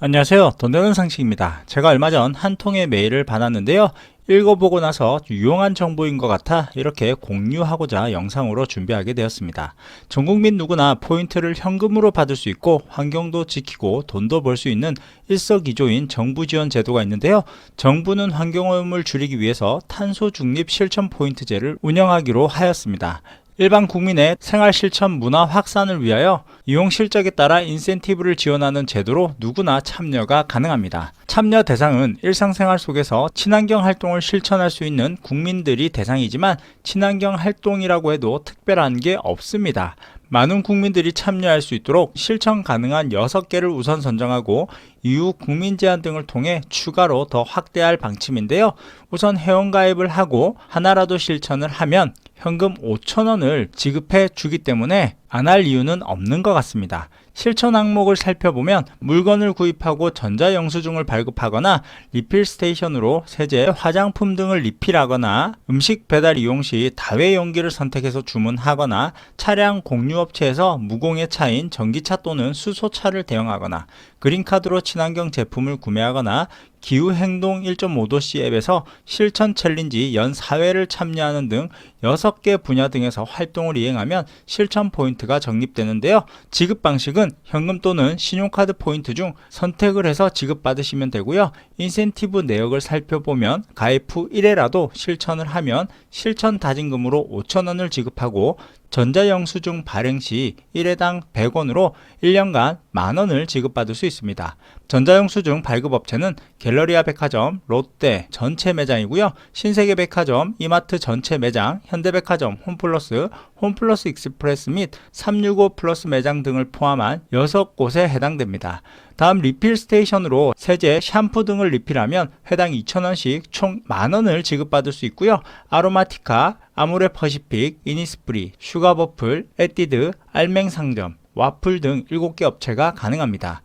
안녕하세요. 돈 되는 상식입니다. 제가 얼마 전 한 통의 메일을 받았는데요. 읽어보고 나서 유용한 정보인 것 같아 이렇게 공유하고자 영상으로 준비하게 되었습니다. 전 국민 누구나 포인트를 현금으로 받을 수 있고 환경도 지키고 돈도 벌 수 있는 일석이조인 정부 지원 제도가 있는데요. 정부는 환경오염을 줄이기 위해서 탄소 중립 실천 포인트제를 운영하기로 하였습니다. 일반 국민의 생활 실천 문화 확산을 위하여 이용 실적에 따라 인센티브를 지원하는 제도로 누구나 참여가 가능합니다. 참여 대상은 일상생활 속에서 친환경 활동을 실천할 수 있는 국민들이 대상이지만 친환경 활동이라고 해도 특별한 게 없습니다. 많은 국민들이 참여할 수 있도록 실천 가능한 6개를 우선 선정하고 이후 국민 제한 등을 통해 추가로 더 확대할 방침인데요. 우선 회원가입을 하고 하나라도 실천을 하면 현금 5천원을 지급해 주기 때문에 안 할 이유는 없는 것 같습니다. 실천 항목을 살펴보면 물건을 구입하고 전자영수증을 발급하거나 리필 스테이션으로 세제, 화장품 등을 리필하거나 음식 배달 이용 시 다회 용기를 선택해서 주문하거나 차량 공유업체에서 무공해 차인 전기차 또는 수소차를 대용하거나 그린카드로 친환경 제품을 구매하거나 기후행동 1.5도씨 앱에서 실천 챌린지 연 4회를 참여하는 등 6개 분야 등에서 활동을 이행하면 실천 포인트가 적립되는데요. 지급 방식은 현금 또는 신용카드 포인트 중 선택을 해서 지급받으시면 되고요. 인센티브 내역을 살펴보면 가입 후 1회라도 실천을 하면 실천 다진금으로 5천원을 지급하고 전자영수증 발행 시 1회당 100원으로 1년간 만원을 지급받을 수 있습니다. 전자영수증 발급업체는 갤러리아 백화점, 롯데 전체 매장이고요. 신세계 백화점, 이마트 전체 매장, 현대백화점, 홈플러스, 홈플러스 익스프레스 및 365 플러스 매장 등을 포함한 6곳에 해당됩니다. 다음 리필 스테이션으로 세제, 샴푸 등을 리필하면 회당 2,000원씩 총 만원을 지급받을 수 있고요. 아로마티카, 아모레 퍼시픽, 이니스프리, 슈가버플, 에뛰드, 알맹상점, 와플 등 7개 업체가 가능합니다.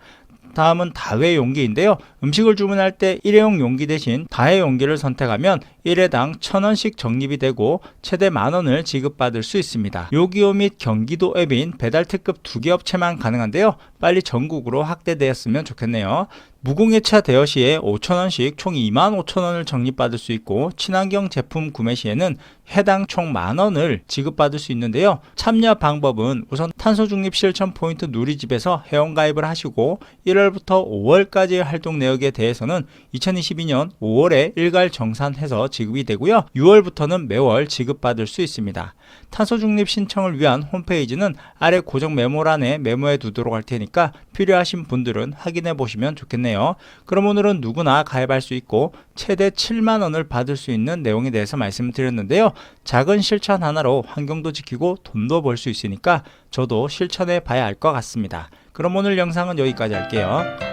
다음은 다회 용기인데요. 음식을 주문할 때 일회용 용기 대신 다회 용기를 선택하면 1회당 1000원씩 적립이 되고 최대 만원을 지급받을 수 있습니다. 요기요 및 경기도 앱인 배달 특급 두 개 업체만 가능한데요. 빨리 전국으로 확대되었으면 좋겠네요. 무공해차 대여 시에 5천원씩 총 2만 5천원을 적립받을 수 있고 친환경 제품 구매 시에는 해당 총 만원을 지급받을 수 있는데요. 참여 방법은 우선 탄소 중립 실천 포인트 누리집에서 회원가입을 하시고 1월부터 5월까지의 활동 내역에 대해서는 2022년 5월에 일괄 정산해서 지급이 되고요. 6월부터는 매월 지급받을 수 있습니다. 탄소 중립 신청을 위한 홈페이지는 아래 고정 메모란에 메모해 두도록 할 테니까 필요하신 분들은 확인해 보시면 좋겠네 요. 그럼 오늘은 누구나 가입할 수 있고 최대 7만 원을 받을 수 있는 내용에 대해서 말씀드렸는데요. 작은 실천 하나로 환경도 지키고 돈도 벌 수 있으니까 저도 실천해 봐야 할 것 같습니다. 그럼 오늘 영상은 여기까지 할게요.